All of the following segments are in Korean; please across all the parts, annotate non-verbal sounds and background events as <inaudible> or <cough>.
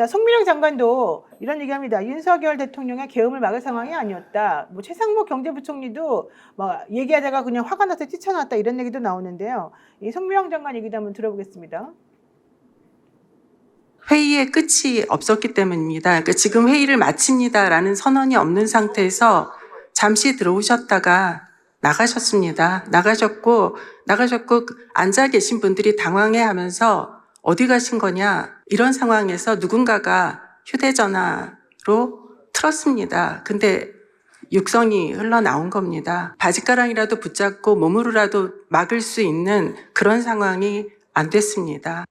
자, 송민영 장관도 이런 얘기합니다. 윤석열 대통령의 계엄을 막을 상황이 아니었다. 뭐 최상목 경제부총리도 뭐 얘기하다가 그냥 화가 나서 뛰쳐나왔다 이런 얘기도 나오는데요. 이 송민영 장관 얘기도 한번 들어보겠습니다. 회의의 끝이 없었기 때문입니다. 그러니까 지금 회의를 마칩니다라는 선언이 없는 상태에서 잠시 들어오셨다가 나가셨습니다. 나가셨고 나가셨고 그 앉아 계신 분들이 당황해 하면서 어디 가신 거냐 이런 상황에서 누군가가 휴대전화로 틀었습니다. 근데 육성이 흘러나온 겁니다. 바지가랑이라도 붙잡고 몸으로라도 막을 수 있는 그런 상황이 안 됐습니다.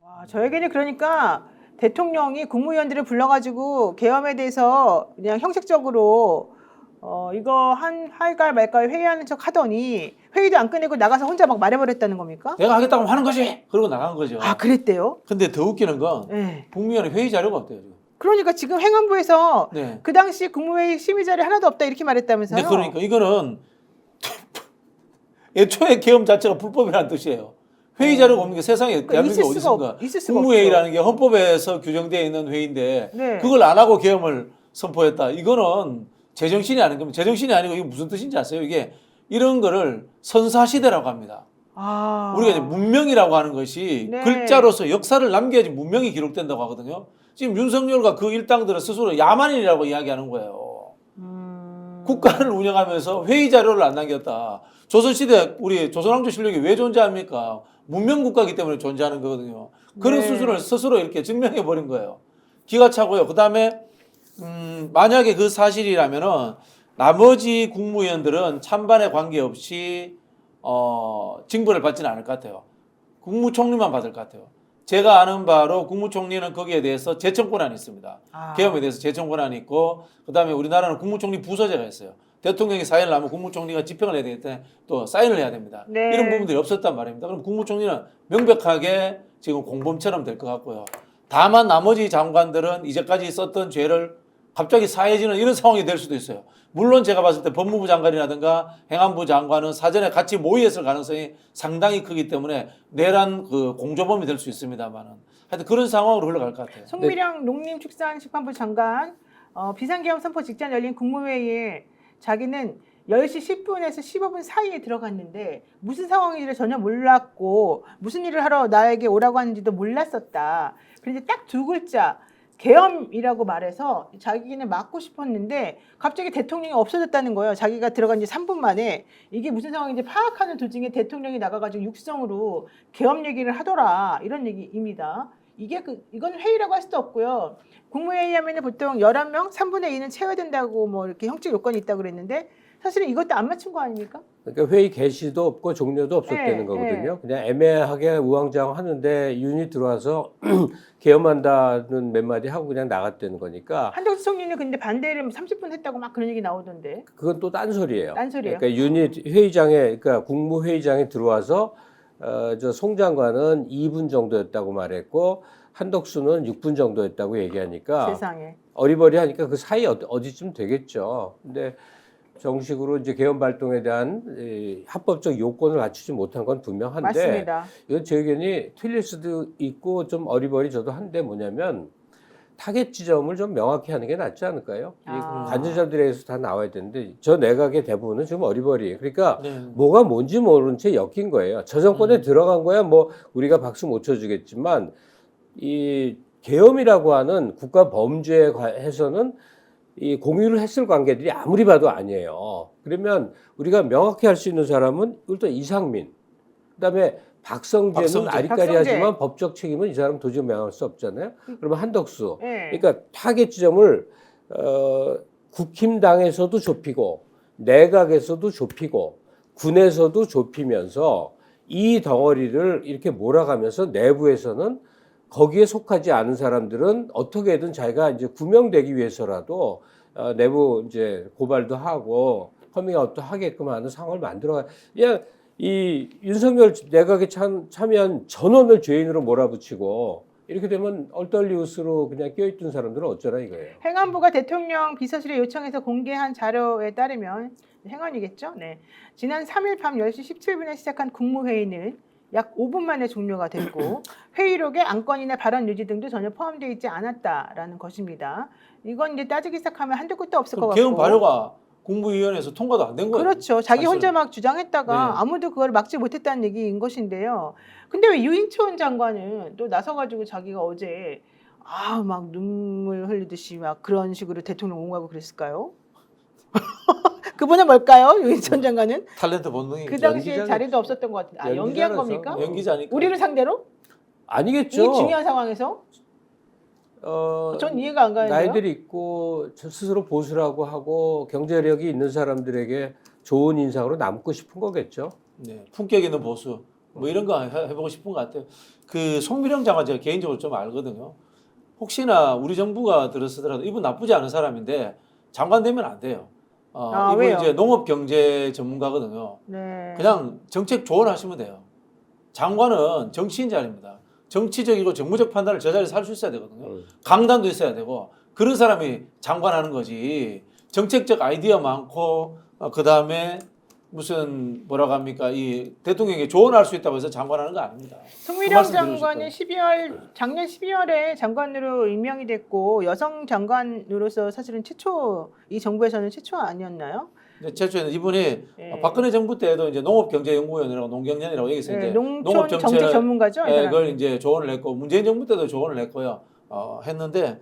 와, 저에게는 그러니까 대통령이 국무위원들을 불러가지고 계엄에 대해서 그냥 형식적으로 어, 이거 한 할까 말까 회의하는 척 하더니 회의도 안 끝내고 나가서 혼자 막 말해버렸다는 겁니까? 내가 하겠다고 하는 거지. 그러고 나간 거죠. 아, 그랬대요? 근데 더 웃기는 건 네. 국무위원회 회의 자료가 없대요. 지금. 그러니까 지금 행안부에서 네. 그 당시 국무회의 심의 자리 하나도 없다 이렇게 말했다면서요? 근데 그러니까 이거는 <laughs> 애초에 계엄 자체가 불법이라는 뜻이에요. 회의 자료가 없는 게 세상에 그러니까 대한민국에 있을 어디 수가 있습니까? 없- 있을 수가 국무회의라는 게 헌법에서 규정되어 있는 회의인데 네. 그걸 안 하고 계엄을 선포했다. 이거는 제정신이 아닌 겁니다. 제정신이 아니고 이게 무슨 뜻인지 아세요? 이게 이런 거를 선사시대라고 합니다. 아. 우리가 이제 문명이라고 하는 것이 네. 글자로서 역사를 남겨야지 문명이 기록된다고 하거든요. 지금 윤석열과 그 일당들은 스스로 야만인이라고 이야기하는 거예요. 음. 국가를 운영하면서 회의 자료를 안 남겼다. 조선시대 우리 조선왕조 실력이 왜 존재합니까? 문명 국가이기 때문에 존재하는 거거든요. 그런 네. 수준을 스스로 이렇게 증명해 버린 거예요. 기가 차고요. 그 다음에 음, 만약에 그 사실이라면은 나머지 국무위원들은 찬반에 관계없이 어, 징벌을 받지는 않을 것 같아요. 국무총리만 받을 것 같아요. 제가 아는 바로 국무총리는 거기에 대해서 제청 권한이 있습니다. 아. 계엄에 대해서 제청 권한이 있고 그다음에 우리나라는 국무총리 부서제가 있어요. 대통령이 사인을 하면 국무총리가 집행을 해야 되기 때문에 또 사인을 해야 됩니다. 네. 이런 부분들이 없었단 말입니다. 그럼 국무총리는 명백하게 지금 공범처럼 될 것 같고요. 다만 나머지 장관들은 이제까지 썼던 죄를 갑자기 사해지는 이런 상황이 될 수도 있어요. 물론 제가 봤을 때 법무부 장관이라든가 행안부 장관은 사전에 같이 모의했을 가능성이 상당히 크기 때문에 내란 그 공조범이 될 수 있습니다만은 하여튼 그런 상황으로 흘러갈 것 같아요. 송미령 농림축산식품부 장관 어, 비상계엄 선포 직전 열린 국무회의에 자기는 10시 10분에서 15분 사이에 들어갔는데 무슨 상황인지를 전혀 몰랐고 무슨 일을 하러 나에게 오라고 하는지도 몰랐었다. 그런데 딱 두 글자 계엄이라고 말해서 자기는 막고 싶었는데 갑자기 대통령이 없어졌다는 거예요. 자기가 들어간 지 3분 만에 이게 무슨 상황인지 파악하는 도중에 대통령이 나가가지고 육성으로 계엄 얘기를 하더라 이런 얘기입니다. 이게 그 이건 회의라고 할 수도 없고요. 국무회의 하면은 보통 11명 3분의 2는 채워야 된다고 뭐 이렇게 형식 요건이 있다고 그랬는데 사실은 이것도 안 맞춘 거 아닙니까? 그러니까 회의 개시도 없고 종료도 없었다는 네, 거거든요. 그냥 애매하게 우왕좌왕 하는데 윤이 들어와서 <clears throat> 계엄한다는 몇 마디 하고 그냥 나갔다는 거니까 한덕수 총리는 근데 반대를 30분 했다고 막 그런 얘기 나오던데. 그건 또 딴소리예요. 딴소리예요? 그러니까 윤이 회의장에 그러니까 국무회의장에 들어와서 어, 저 송 장관은 2분 정도였다고 말했고 한덕수는 6분 정도였다고 얘기하니까 세상에. 어리버리하니까 그 사이 어디, 어디쯤 되겠죠. 근데 정식으로 이제 개헌 발동에 대한 이 합법적 요건을 갖추지 못한 건 분명한데 맞습니다. 이건 제 의견이 틀릴 수도 있고 좀 어리버리 저도 한데 뭐냐면 타겟 지점을 좀 명확히 하는 게 낫지 않을까요? 아. 이 관전자들에서 다 나와야 되는데 저 내각의 대부분은 좀 어리버리. 그러니까 네. 뭐가 뭔지 모르는 채 엮인 거예요. 저 정권에 음. 들어간 거야 뭐 우리가 박수 못 쳐주겠지만 이 계엄이라고 하는 국가 범죄에 관해서는 이 공유를 했을 관계들이 아무리 봐도 아니에요. 그러면 우리가 명확히 할 수 있는 사람은 일단 이상민, 그다음에 박성재는 박성재. 아리까리하지만 박성재. 법적 책임은 이 사람 도저히 명할 수 없잖아요. 그러면 한덕수. 예. 그러니까 타겟 지점을 어, 국힘당에서도 좁히고 내각에서도 좁히고 군에서도 좁히면서 이 덩어리를 이렇게 몰아가면서 내부에서는 거기에 속하지 않은 사람들은 어떻게든 자기가 이제 구명되기 위해서라도 어, 내부 이제 고발도 하고 커밍아웃도 하게끔 하는 상황을 만들어가 그냥 이 윤석열 내각에 참, 참여한 전원을 죄인으로 몰아붙이고 이렇게 되면 얼떨리우스로 그냥 껴있던 사람들은 어쩌라 이거예요. 행안부가 대통령 비서실에 요청해서 공개한 자료에 따르면 행안이겠죠. 네. 지난 3일 밤 10시 17분에 시작한 국무회의는 약 5분 만에 종료가 됐고 <clears throat> 회의록에 안건이나 발언 유지 등도 전혀 포함되어 있지 않았다라는 것입니다. 이건 이제 따지기 시작하면 한두 끝도 없을 것 그럼 같고. 개헌 발효가 국무위원회에서 통과도 안 된 거예요. 그렇죠. 자기 사실은. 혼자 막 주장했다가 네. 아무도 그걸 막지 못했다는 얘기인 것인데요. 근데 왜 유인촌 장관은 또 나서가지고 자기가 어제 아 막 눈물 흘리듯이 막 그런 식으로 대통령 옹호하고 그랬을까요? <laughs> 그분은 뭘까요? 유인촌 장관은 탤런트 본능이 그 당시에 연기자겠죠. 자리도 없었던 것 같은데 아, 연기한 연기자라서. 겁니까? 어. 연기자니까. 우리를 상대로 아니겠죠. 이 중요한 상황에서 어, 전 이해가 안 가는데요. 나이들이 있고 저 스스로 보수라고 하고 경제력이 있는 사람들에게 좋은 인상으로 남고 싶은 거겠죠. 네, 품격 있는 보수 뭐 이런 거 해- 해보고 싶은 것 같아요. 그 송미령 장관 제가 개인적으로 좀 알거든요. 혹시나 우리 정부가 들었으더라도 이분 나쁘지 않은 사람인데 장관 되면 안 돼요. 어, 아, 이분 왜요? 이제 농업 경제 전문가거든요. 네. 그냥 정책 조언하시면 돼요. 장관은 정치인 자리입니다. 정치적이고 정무적 판단을 저 자리에서 할 수 있어야 되거든요. 음. 강단도 있어야 되고 그런 사람이 장관하는 거지. 정책적 아이디어 많고 그 다음에 무슨 뭐라고 합니까 이 대통령에게 조언할 수 있다고 해서 장관하는 거 아닙니다. 그 송미령 장관이 12월 작년 12월에 장관으로 임명이 됐고 여성 장관으로서 사실은 최초 이 정부에서는 최초 아니었나요? 근데 최초에는 이분이 예. 박근혜 정부 때도 이제 농업경제연구원이라고 농경연이라고 여기서 네, 이제 농촌 정책 전문가죠. 이 예, 사람이. 그걸 이제 조언을 했고 문재인 정부 때도 조언을 했고요. 어, 했는데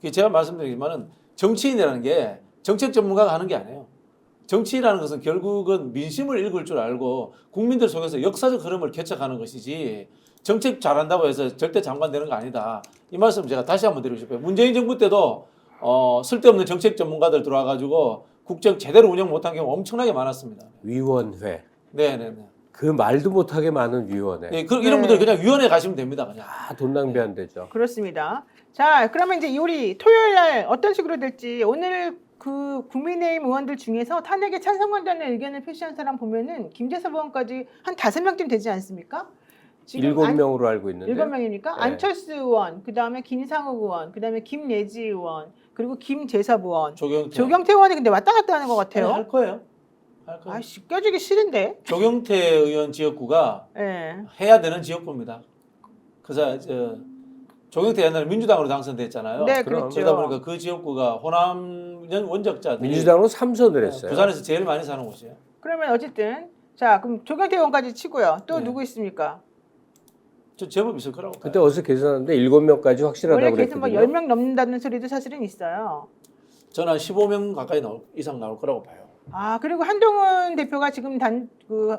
그 제가 말씀드리지만은 정치인이라는 게 정책 전문가가 하는 게 아니에요. 정치라는 것은 결국은 민심을 읽을 줄 알고 국민들 속에서 역사적 흐름을 개척하는 것이지 정책 잘한다고 해서 절대 장관 되는 거 아니다. 이 말씀 제가 다시 한번 드리고 싶어요. 문재인 정부 때도 어, 쓸데없는 정책 전문가들 들어와 가지고 국정 제대로 운영 못한 경우 엄청나게 많았습니다. 위원회. 네, 네, 네. 그 말도 못하게 많은 위원회. 네, 그, 이런 네. 분들 그냥 위원회 가시면 됩니다. 그냥. 다돈 낭비 안 되죠. 그렇습니다. 자, 그러면 이제 우리 토요일 날 어떤 식으로 될지 오늘 그 국민의힘 의원들 중에서 탄핵에 찬성한다는 의견을 표시한 사람 보면은 김재섭 의원까지 한 다섯 명쯤 되지 않습니까? 일곱 안- 명으로 알고 있는데. 일곱 명입니까? 네. 안철수 의원, 그 다음에 김상욱 의원, 그 다음에 김예지 의원, 그리고 김재섭 의원, 조경태. 조경태 의원이 근데 왔다 갔다 하는 것 아니, 같아요. 할 거예요. 할 거예요. 아씨 껴주기 싫은데. 조경태 의원 지역구가 예. 해야 되는 지역구입니다. 그래서 저 조경태 옛날에 민주당으로 당선됐잖아요. 네, 그럼. 그렇죠. 그러다 보니까 그 지역구가 호남연 원적자들이 민주당으로 삼선을 했어요. 부산에서 제일 많이 사는 곳이에요. 그러면 어쨌든 자 그럼 조경태 의원까지 치고요. 또 네. 누구 있습니까? 저 제법 있을 거라고 봐요. 그때 어디서 계산하는데 일곱 명까지 확실하다고 원래 계속 뭐 그랬거든요. 10명 넘는다는 소리도 사실은 있어요. 저는 한 15명 가까이 나올, 이상 나올 거라고 봐요. 아 그리고 한동훈 대표가 지금 단 그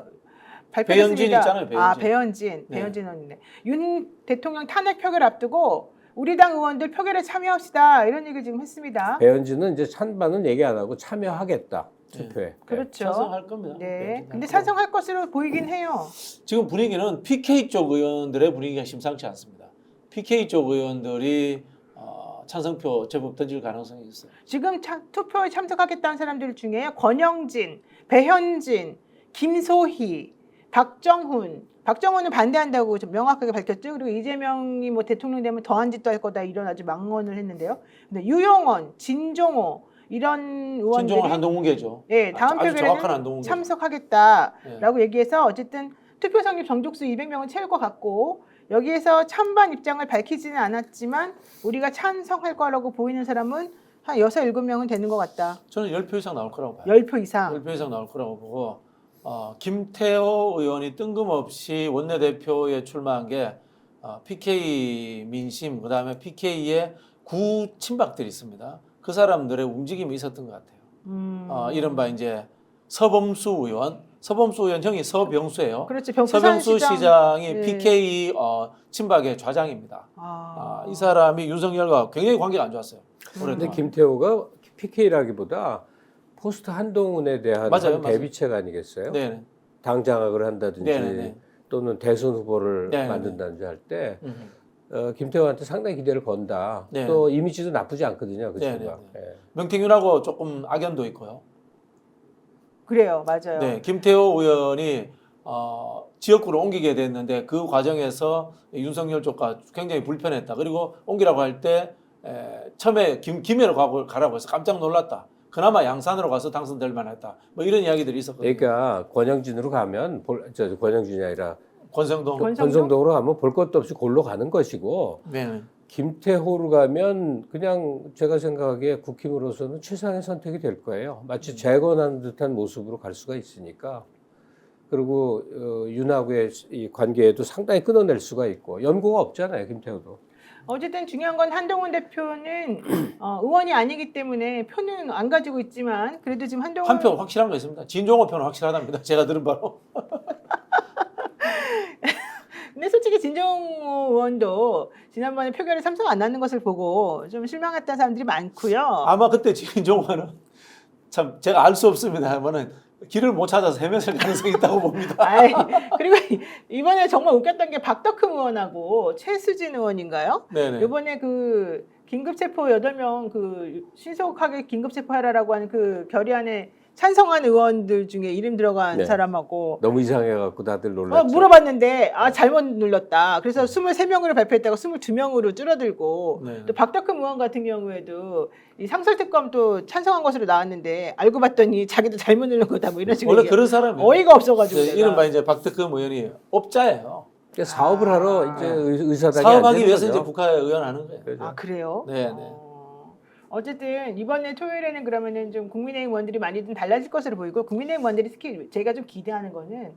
발표했습니다. 배현진 있잖아요, 배현진. 아 배현진, 네. 배현진 의원인데 윤 대통령 탄핵 표결 앞두고 우리 당 의원들 표결에 참여합시다 이런 얘기 지금 했습니다. 배현진은 이제 찬반은 얘기 안 하고 참여하겠다 네. 투표에. 그렇죠. 찬성할 겁니다. 네. 근데 할 찬성할 것으로 보이긴 해요. 지금 분위기는 PK 쪽 의원들의 분위기가 심상치 않습니다. PK 쪽 의원들이 어, 찬성표 제법 던질 가능성이 있어요. 지금 참- 투표에 참석하겠다는 사람들 중에 권영진, 배현진, 김소희, 박정훈, 박정훈은 반대한다고 좀 명확하게 밝혔죠. 그리고 이재명이 뭐 대통령 되면 더한 짓도 할 거다 이런 아주 망언을 했는데요. 근데 유영원, 진종호 이런 의원들이 진종은 한동훈계죠. 예, 다음 아주 표결에는 참석하겠다라고 네. 얘기해서 어쨌든 투표 성립 정족수 200명은 채울 것 같고 여기에서 찬반 입장을 밝히지는 않았지만 우리가 찬성할 거라고 보이는 사람은 한 여섯 일곱 명은 되는 것 같다. 저는 10표 이상 나올 거라고 봐요. 10표 이상. 10표 이상 나올 거라고 보고 어, 김태호 의원이 뜬금없이 원내대표에 출마한 게 어, PK 민심 그다음에 PK의 구 친박들이 있습니다. 그 사람들의 움직임이 있었던 것 같아요. 음. 어, 이른바 이제 서범수 의원, 서범수 의원 형이 서병수예요. 그렇죠. 병수산 서병수 시장. 시장이 네. PK 어, 친박의 좌장입니다. 아, 아, 이 사람이 윤석열과 굉장히 관계가 안 좋았어요. 음. 근데 오랫동안. 김태호가 PK라기보다 포스트 한동훈에 대한 맞아요, 한 맞아요. 대비책 아니겠어요? 네. 당 장악을 한다든지 네, 네, 네. 또는 대선 후보를 네, 네, 만든다든지 할때 음. 어, 김태호한테 상당히 기대를 건다. 네. 또 이미지도 나쁘지 않거든요, 그 네, 친구가. 네, 예. 명태균하고 조금 악연도 있고요. 그래요, 맞아요. 네, 김태호 의원이 어, 지역구로 옮기게 됐는데 그 과정에서 윤석열 쪽과 굉장히 불편했다. 그리고 옮기라고 할 때 처음에 김, 김해로 가고, 가라고 해서 깜짝 놀랐다. 그나마 양산으로 가서 당선될 만했다. 뭐 이런 이야기들이 있었거든요. 그러니까 권영진으로 가면 볼- 저 권영진이 아니라 권성동. 권성동? 권성동으로 가면 볼 것도 없이 골로 가는 것이고 네. 김태호로 가면 그냥 제가 생각하기에 국힘으로서는 최상의 선택이 될 거예요. 마치 재건하는 듯한 모습으로 갈 수가 있으니까. 그리고 어, 윤하고의 이 관계에도 상당히 끊어낼 수가 있고 연고가 없잖아요, 김태호도. 어쨌든 중요한 건 한동훈 대표는 <clears throat> 어, 의원이 아니기 때문에 표는 안 가지고 있지만 그래도 지금 한동훈 한 표 확실한 거 있습니다. 진종호 표는 확실하답니다. <laughs> 제가 들은 바로. <laughs> 근데 솔직히 진정호 의원도 지난번에 표결에 참석 안 하는 것을 보고 좀 실망했다는 사람들이 많고요. 아마 그때 <laughs> 진종호는 참 제가 알 수 없습니다만은 길을 못 찾아서 헤맸을 가능성이 있다고 봅니다. <laughs> 아이, 그리고 이번에 정말 웃겼던 게 박덕흠 의원하고 최수진 의원인가요? 네네. 이번에 그 긴급체포 8명 그 신속하게 긴급체포하라라고 하는 그 결의안에 찬성한 의원들 중에 이름 들어간 네. 사람하고 너무 이상해갖고 다들 어, 놀랐죠. 물어봤는데 아 잘못 눌렀다. 그래서 23명으로 발표했다가 22명으로 줄어들고 네. 또 박덕흠 의원 같은 경우에도 이 상설특검 또 찬성한 것으로 나왔는데 알고 봤더니 자기도 잘못 누른 거다 뭐 이런 식으로 원래 얘기- 그런 사람이 어이가 없어가지고 내가. 이른바 이제 박덕흠 의원이 업자예요. 그러니까 사업을 하러 이제 의- 의사당이 안 사업하기 위해서 거죠. 이제 북한에 의원 하는 거예요. 그죠. 아 그래요? 네, 네. 어, 어쨌든 이번에 토요일에는 그러면은 좀 국민의힘 의원들이 많이 좀 달라질 것으로 보이고 국민의힘 의원들이 특히 제가 좀 기대하는 거는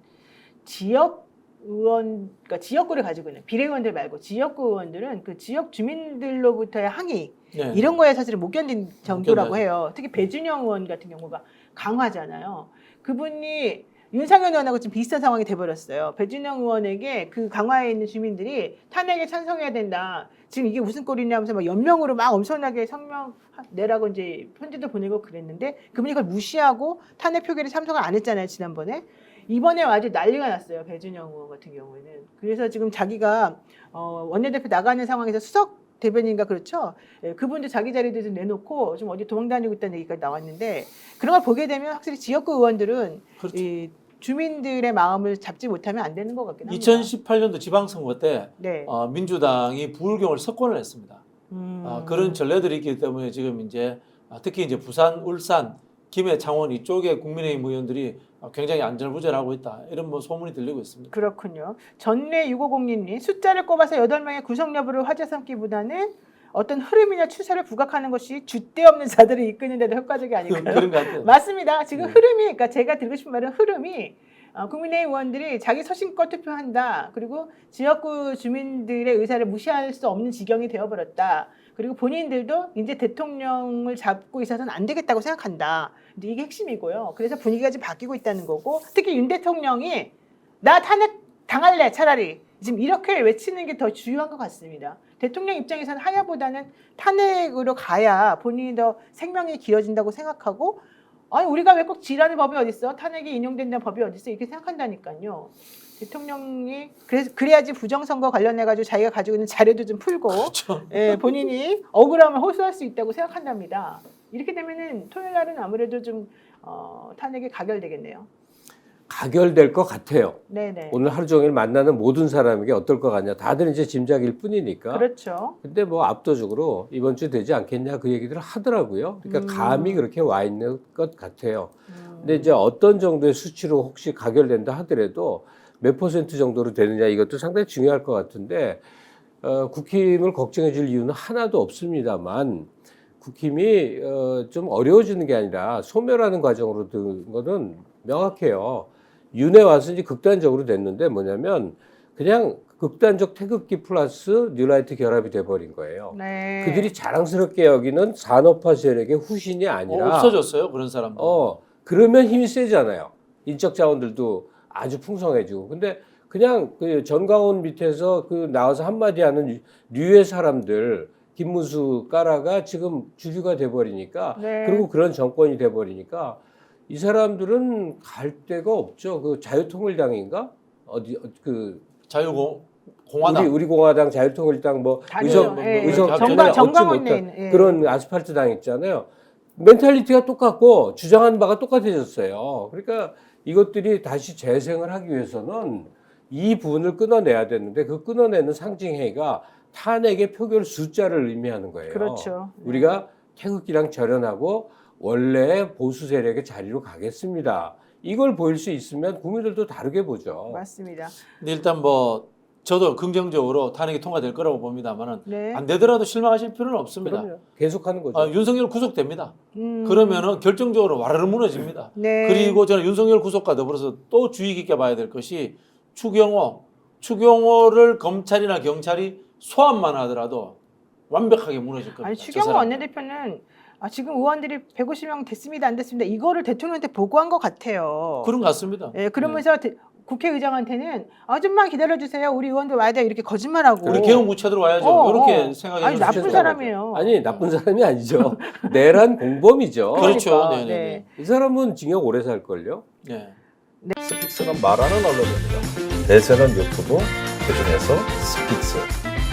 지역 의원, 그러니까 지역구를 가지고 있는 비례의원들 말고 지역구 의원들은 그 지역 주민들로부터의 항의 네. 이런 거에 사실은 못 견딘 정도라고. 해요. 특히 배준영 의원 같은 경우가 강화잖아요. 그분이 윤상현 의원하고 지금 비슷한 상황이 돼버렸어요. 배준영 의원에게 그 강화에 있는 주민들이 탄핵에 찬성해야 된다. 지금 이게 무슨 꼴이냐 하면서 막 연명으로 막 엄청나게 성명 내라고 이제 편지도 보내고 그랬는데 그분이 그걸 무시하고 탄핵 표결에 참석을 안 했잖아요. 지난번에. 이번에 아주 난리가 났어요. 배준영 의원 같은 경우에는. 그래서 지금 자기가 어, 원내대표 나가는 상황에서 수석 대변인가 그렇죠. 예, 그분도 자기 자리도 좀 내놓고 좀 어디 도망다니고 있다는 얘기가 나왔는데 그런 걸 보게 되면 확실히 지역구 의원들은 그렇죠. 이 주민들의 마음을 잡지 못하면 안 되는 것 같긴 합니다. 2018년도 지방선거 때 네. 어, 민주당이 부울경을 석권을 했습니다. 음. 어, 그런 전례들이 있기 때문에 지금 이제 아, 특히 이제 부산, 울산, 김해, 창원 이쪽에 국민의힘 의원들이 어, 굉장히 안절부절하고 있다 이런 뭐 소문이 들리고 있습니다. 그렇군요. 전례 6502님 숫자를 꼽아서 8명의 구성 여부를 화제 삼기보다는 어떤 흐름이나 추세를 부각하는 것이 줏대 없는 자들을 이끄는 데도 효과적이 같아요. 맞습니다. 지금 네. 흐름이, 그러니까 제가 드리고 싶은 말은 흐름이 어, 국민의힘 의원들이 자기 서신껏 투표한다. 그리고 지역구 주민들의 의사를 무시할 수 없는 지경이 되어버렸다. 그리고 본인들도 이제 대통령을 잡고 있어서는 안 되겠다고 생각한다. 근데 이게 핵심이고요. 그래서 분위기가 지금 바뀌고 있다는 거고, 특히 윤 대통령이 나 탄핵 당할래 차라리 지금 이렇게 외치는 게 더 중요한 것 같습니다. 대통령 입장에서는 하야보다는 탄핵으로 가야 본인이 더 생명이 길어진다고 생각하고 아니 우리가 왜 꼭 지라는 법이 어딨어? 탄핵이 인용된다는 법이 어딨어? 이렇게 생각한다니까요. 대통령이 그래, 그래야지 부정선거 관련해 가지고 자기가 가지고 있는 자료도 좀 풀고 그렇죠. 예, 본인이 억울함을 호소할 수 있다고 생각한답니다. 이렇게 되면은 토요일 날은 아무래도 좀 어, 탄핵이 가결되겠네요. 가결될 것 같아요. 네네. 오늘 하루 종일 만나는 모든 사람에게 어떨 것 같냐. 다들 이제 짐작일 뿐이니까. 그렇죠. 근데 뭐 압도적으로 이번 주 되지 않겠냐 그 얘기들을 하더라고요. 그러니까 음. 감이 그렇게 와 있는 것 같아요. 음. 근데 이제 어떤 정도의 수치로 혹시 가결된다 하더라도 몇 퍼센트 정도로 되느냐 이것도 상당히 중요할 것 같은데 어, 국힘을 걱정해 줄 이유는 하나도 없습니다만 국힘이 어, 좀 어려워지는 게 아니라 소멸하는 과정으로 든 거는 명확해요. 윤회 와서 이제 극단적으로 됐는데 뭐냐면 그냥 극단적 태극기 플러스 뉴라이트 결합이 돼버린 거예요. 네. 그들이 자랑스럽게 여기는 산업화 세력의 후신이 어, 아니라 없어졌어요 그런 사람들. 어, 그러면 힘이 세잖아요. 인적 자원들도 아주 풍성해지고. 근데 그냥 그 전광훈 밑에서 그 나와서 한마디 하는 류의 사람들, 김문수 까라가 지금 주류가 돼버리니까, 네. 그리고 그런 정권이 돼버리니까, 이 사람들은 갈 데가 없죠. 그 자유통일당인가? 어디, 어, 그, 자유공 공화당 우리, 우리 공화당, 자유통일당, 뭐. 의석, 뭐, 예, 뭐, 의석 예. 정광훈 못한 내 예. 그런 아스팔트 당 있잖아요. 멘탈리티가 똑같고 주장하는 바가 똑같아졌어요. 그러니까 이것들이 다시 재생을 하기 위해서는 이 부분을 끊어내야 되는데 그 끊어내는 상징회의가 탄핵의 표결 숫자를 의미하는 거예요. 그렇죠. 네. 우리가 태극기랑 절연하고 원래 보수 세력의 자리로 가겠습니다. 이걸 보일 수 있으면 국민들도 다르게 보죠. 맞습니다. 근데 일단 뭐 저도 긍정적으로 탄핵이 통과될 거라고 봅니다만은 네. 안 되더라도 실망하실 필요는 없습니다. 그럼요. 계속하는 거죠. 아, 윤석열 구속됩니다. 음. 그러면은 결정적으로 와르르 무너집니다. 네. 그리고 저는 윤석열 구속과 더불어서 또 주의 깊게 봐야 될 것이 추경호, 추경호를 검찰이나 경찰이 소환만 하더라도 완벽하게 무너질 겁니다. 아니 저 추경호. 원내대표는 아, 지금 의원들이 150명 됐습니다 안 됐습니다 이거를 대통령한테 보고한 것 같아요. 그런 것 같습니다. 예, 그러면서 대- 국회의장한테는 아 좀만 기다려 주세요. 우리 의원들 와야 돼 이렇게 거짓말하고. 우리 개헌 무차도로 와야죠. 어, 이렇게 어. 생각해 아니, 나쁜. 사람이에요. 아니 나쁜 사람이 아니죠. <laughs> 내란 공범이죠. 그렇죠. 그러니까, 네, 네, 네. 이 사람은 징역 오래 살 걸요. 네. 스픽스는 말하는 언론입니다. 대세는 유튜브, 그중에서 스픽스.